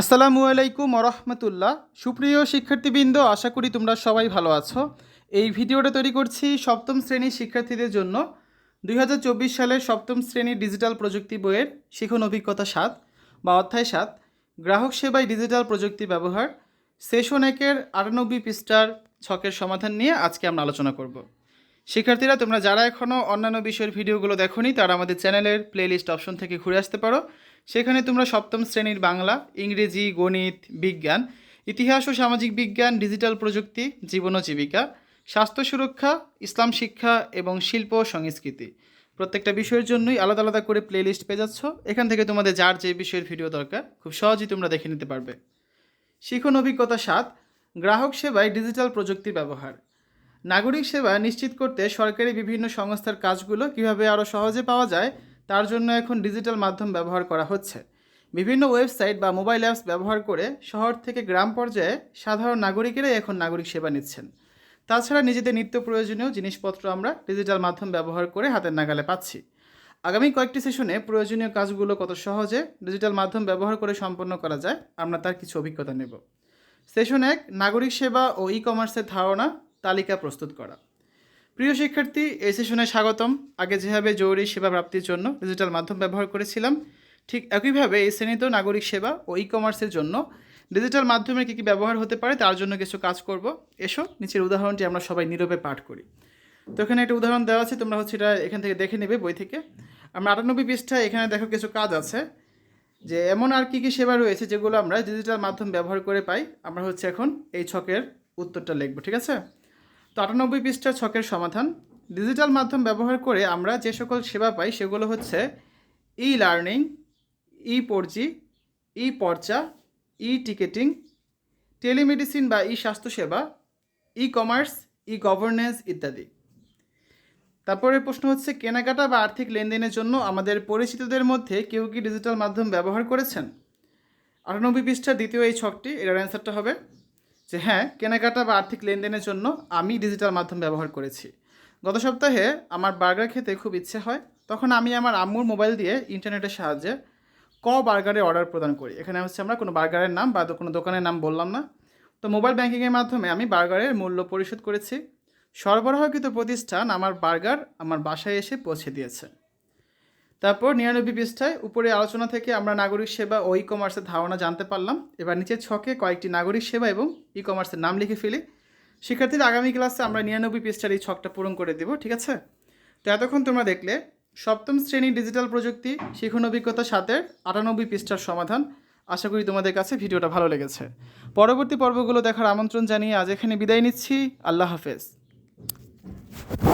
আসসালামু আলাইকুম রহমতুল্লাহ সুপ্রিয় শিক্ষার্থীবৃন্দ, আশা করি তোমরা সবাই ভালো আছো। এই ভিডিওটা তৈরি করছি সপ্তম শ্রেণির শিক্ষার্থীদের জন্য। দুই হাজার চব্বিশ সালের সপ্তম শ্রেণির ডিজিটাল প্রযুক্তি বইয়ের শিখন অভিজ্ঞতা সাত বা অধ্যায় সাত, গ্রাহক সেবায় ডিজিটাল প্রযুক্তি ব্যবহার, সেশন একের আটানব্বই পৃষ্ঠার ছকের সমাধান নিয়ে আজকে আমরা আলোচনা করব। শিক্ষার্থীরা, তোমরা যারা এখনও অন্যান্য বিষয়ের ভিডিওগুলো দেখোনি, তারা আমাদের চ্যানেলের প্লেলিস্ট অপশন থেকে ঘুরে আসতে পারো। সেখানে তোমরা সপ্তম শ্রেণির বাংলা, ইংরেজি, গণিত, বিজ্ঞান, ইতিহাস ও সামাজিক বিজ্ঞান, ডিজিটাল প্রযুক্তি, জীবন ও জীবিকা, স্বাস্থ্য সুরক্ষা, ইসলাম শিক্ষা এবং শিল্প ও সংস্কৃতি। প্রত্যেকটা বিষয়ের জন্যই আলাদা আলাদা করে প্লেলিস্ট পেয়ে যাচ্ছ। এখান থেকে তোমাদের যার যে বিষয়ের ভিডিও দরকার, খুব সহজেই তোমরা দেখে নিতে পারবে। শিখন অভিজ্ঞতা সাত, গ্রাহক সেবায় ডিজিটাল প্রযুক্তির ব্যবহার। নাগরিক সেবা নিশ্চিত করতে সরকারি বিভিন্ন সংস্থার কাজগুলো কীভাবে আরও সহজে পাওয়া যায় তার জন্য এখন ডিজিটাল মাধ্যম ব্যবহার করা হচ্ছে। বিভিন্ন ওয়েবসাইট বা মোবাইল অ্যাপস ব্যবহার করে শহর থেকে গ্রাম পর্যায়ে সাধারণ নাগরিকেরাই এখন নাগরিক সেবা নিচ্ছেন। তাছাড়া নিজেদের নিত্য প্রয়োজনীয় জিনিসপত্র আমরা ডিজিটাল মাধ্যম ব্যবহার করে হাতের নাগালে পাচ্ছি। আগামী কয়েকটি সেশনে প্রয়োজনীয় কাজগুলো কত সহজে ডিজিটাল মাধ্যম ব্যবহার করে সম্পন্ন করা যায়, আমরা তার কিছু অভিজ্ঞতা নেব। সেশন এক, নাগরিক সেবা ও ই কমার্সের ধারণা, তালিকা প্রস্তুত করা। প্রিয় শিক্ষার্থী, এই সেশনে স্বাগতম। আগে যেভাবে জরুরি সেবা প্রাপ্তির জন্য ডিজিটাল মাধ্যম ব্যবহার করেছিলাম, ঠিক একইভাবে এই শ্রেণীতেও নাগরিক সেবা ও ই কমার্সের জন্য ডিজিটাল মাধ্যমে কী কী ব্যবহার হতে পারে তার জন্য কিছু কাজ করব। এসো, নিচের উদাহরণটি আমরা সবাই নীরবে পাঠ করি। তো এখানে একটা উদাহরণ দেওয়া আছে, তোমরা হচ্ছে এটা এখান থেকে দেখে নেবে বই থেকে। আমরা আটানব্বই পৃষ্ঠায় এখানে দেখো কিছু কাজ আছে, যে এমন আর কী কী সেবা রয়েছে যেগুলো আমরা ডিজিটাল মাধ্যম ব্যবহার করে পাই, আমরা হচ্ছে এখন এই ছকের উত্তরটা লিখব, ঠিক আছে? তো আটানব্বই পৃষ্ঠার ছকের সমাধান। ডিজিটাল মাধ্যম ব্যবহার করে আমরা যে সকল সেবা পাই সেগুলো হচ্ছে ই লার্নিং ই পড়জি ই পর্চা ই টিকেটিং টেলিমেডিসিন বা ই স্বাস্থ্যসেবা ই কমার্স ই গভর্নেন্স ইত্যাদি। তারপরে প্রশ্ন হচ্ছে, কেনাকাটা বা আর্থিক লেনদেনের জন্য আমাদের পরিচিতদের মধ্যে কেউ কি ডিজিটাল মাধ্যম ব্যবহার করেছেন? আটানব্বই পৃষ্ঠার দ্বিতীয় এই ছকটি, এটার অ্যান্সারটা হবে যে হ্যাঁ কেনাকাটা বা আর্থিক লেনদেনের জন্য আমি ডিজিটাল মাধ্যম ব্যবহার করেছি। গত সপ্তাহে আমার বার্গার খেতে খুব ইচ্ছে হয়, তখন আমি আমার আম্মুর মোবাইল দিয়ে ইন্টারনেটের সাহায্যে ক বার্গারের অর্ডার প্রদান করি। এখানে হচ্ছে আমরা কোনো বার্গারের নাম বা কোনো দোকানের নাম বললাম না। তো মোবাইল ব্যাংকিংয়ের মাধ্যমে আমি বার্গারের মূল্য পরিশোধ করেছি। সরবরাহকৃত প্রতিষ্ঠান আমার বার্গার আমার বাসায় এসে পৌঁছে দিয়েছে। তারপর নিরানব্বই পৃষ্ঠায় উপরে আলোচনা থেকে আমরা নাগরিক সেবা ও ই কমার্সের ধারণা জানতে পারলাম। এবার নিচের ছকে কয়েকটি নাগরিক সেবা এবং ই কমার্সের নাম লিখে ফেলি। শিক্ষার্থীদের আগামী ক্লাসে আমরা নিরানব্বই পৃষ্ঠার এই ছকটা পূরণ করে দেব, ঠিক আছে? তো এতক্ষণ তোমরা দেখলে, সপ্তম শ্রেণি ডিজিটাল প্রযুক্তি শিখন অভিজ্ঞতা সাথে আটানব্বই পৃষ্ঠার সমাধান। আশা করি তোমাদের কাছে ভিডিওটা ভালো লেগেছে। পরবর্তী পর্বগুলো দেখার আমন্ত্রণ জানিয়ে আজ এখানে বিদায় নিচ্ছি। আল্লাহ হাফেজ।